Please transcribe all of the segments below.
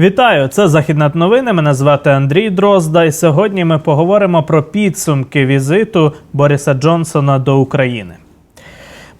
Вітаю! Це західна новини. Мене звати Андрій Дрозда. І сьогодні ми поговоримо про підсумки візиту Бориса Джонсона до України.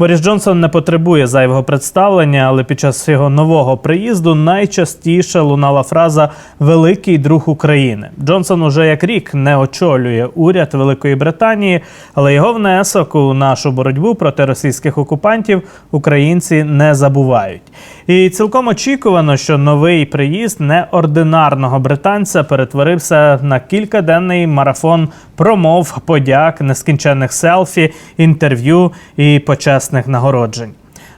Борис Джонсон не потребує зайвого представлення, але під час його нового приїзду найчастіше лунала фраза Великий друг України. Джонсон уже як рік не очолює уряд Великої Британії, але його внесок у нашу боротьбу проти російських окупантів українці не забувають. І цілком очікувано, що новий приїзд неординарного британця перетворився на кількаденний марафон промов, подяк, нескінченних селфі, інтерв'ю і почесних нагороджень.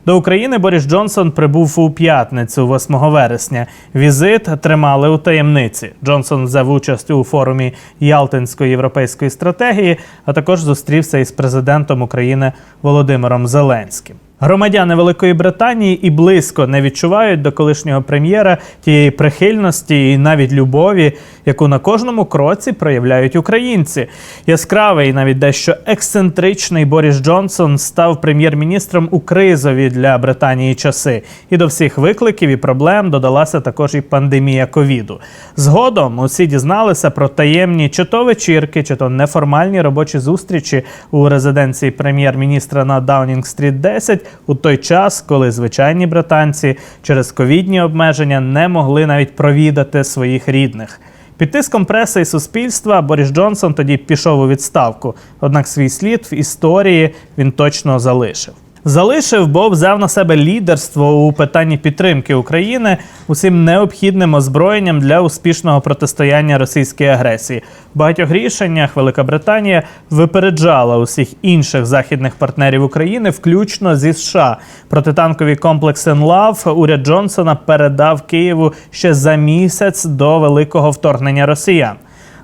До України Борис Джонсон прибув у п'ятницю, 8 вересня. Візит тримали у таємниці. Джонсон взяв участь у форумі Ялтинської європейської стратегії, а також зустрівся із президентом України Володимиром Зеленським. Громадяни Великої Британії і близько не відчувають до колишнього прем'єра тієї прихильності і навіть любові, яку на кожному кроці проявляють українці. Яскравий, навіть дещо ексцентричний Борис Джонсон став прем'єр-міністром у кризові для Британії часи. І до всіх викликів і проблем додалася також і пандемія ковіду. Згодом усі дізналися про таємні чи то вечірки, чи то неформальні робочі зустрічі у резиденції прем'єр-міністра на Даунінг-стріт 10 у той час, коли звичайні британці через ковідні обмеження не могли навіть провідати своїх рідних. Під тиском преси і суспільства Борис Джонсон тоді пішов у відставку. Однак свій слід в історії він точно залишив. Залишив, бо взяв на себе лідерство у питанні підтримки України усім необхідним озброєнням для успішного протистояння російській агресії. В багатьох рішеннях Велика Британія випереджала усіх інших західних партнерів України, включно зі США. Протитанкові комплекси НЛАВ уряд Джонсона передав Києву ще за місяць до великого вторгнення росіян.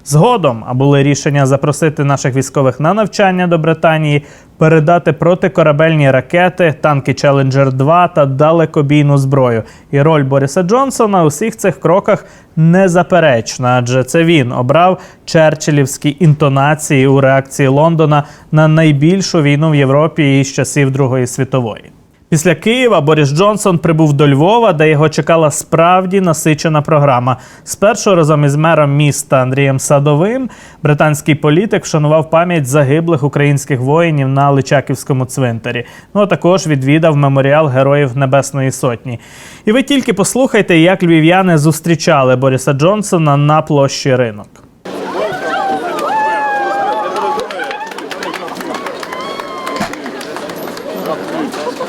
Згодом а були рішення запросити наших військових на навчання до Британії, передати протикорабельні ракети, танки Challenger 2 та далекобійну зброю. І роль Бориса Джонсона у всіх цих кроках незаперечна, адже це він обрав черчиллівські інтонації у реакції Лондона на найбільшу війну в Європі із часів Другої світової. Після Києва Борис Джонсон прибув до Львова, де його чекала справді насичена програма. Спершу разом із мером міста Андрієм Садовим британський політик вшанував пам'ять загиблих українських воїнів на Личаківському цвинтарі. Ну а також відвідав меморіал Героїв Небесної Сотні. І ви тільки послухайте, як львів'яни зустрічали Бориса Джонсона на площі ринок.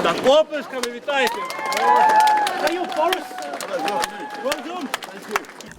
Так, оплесками вітайте!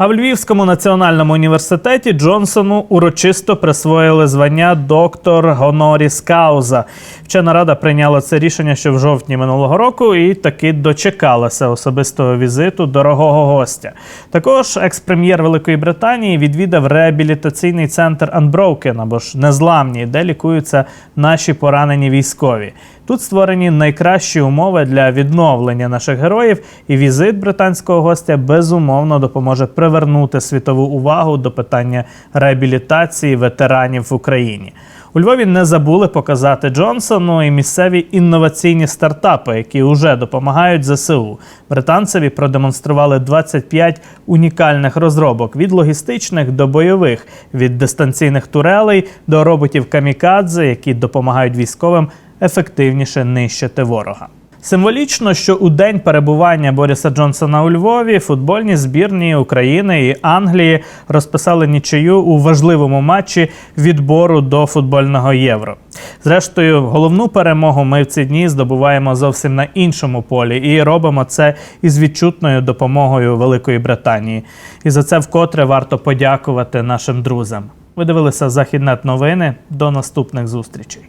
А в Львівському національному університеті Джонсону урочисто присвоїли звання доктор Гоноріс Кауза. Вчена рада прийняла це рішення ще в жовтні минулого року і таки дочекалася особистого візиту дорогого гостя. Також екс-прем'єр Великої Британії відвідав реабілітаційний центр Unbroken, або ж незламні, де лікуються наші поранені військові. Тут створені найкращі умови для відновлення наших героїв, і візит британського гостя безумовно допоможе привернути світову увагу до питання реабілітації ветеранів в Україні. У Львові не забули показати Джонсону і місцеві інноваційні стартапи, які вже допомагають ЗСУ. Британцеві продемонстрували 25 унікальних розробок від логістичних до бойових, від дистанційних турелей до роботів камікадзе, які допомагають військовим ефективніше нищити ворога. Символічно, що у день перебування Бориса Джонсона у Львові футбольні збірні України і Англії розписали нічию у важливому матчі відбору до футбольного євро. Зрештою, головну перемогу ми в ці дні здобуваємо зовсім на іншому полі і робимо це із відчутною допомогою Великої Британії. І за це вкотре варто подякувати нашим друзям. Ви дивилися Західнет новини. До наступних зустрічей.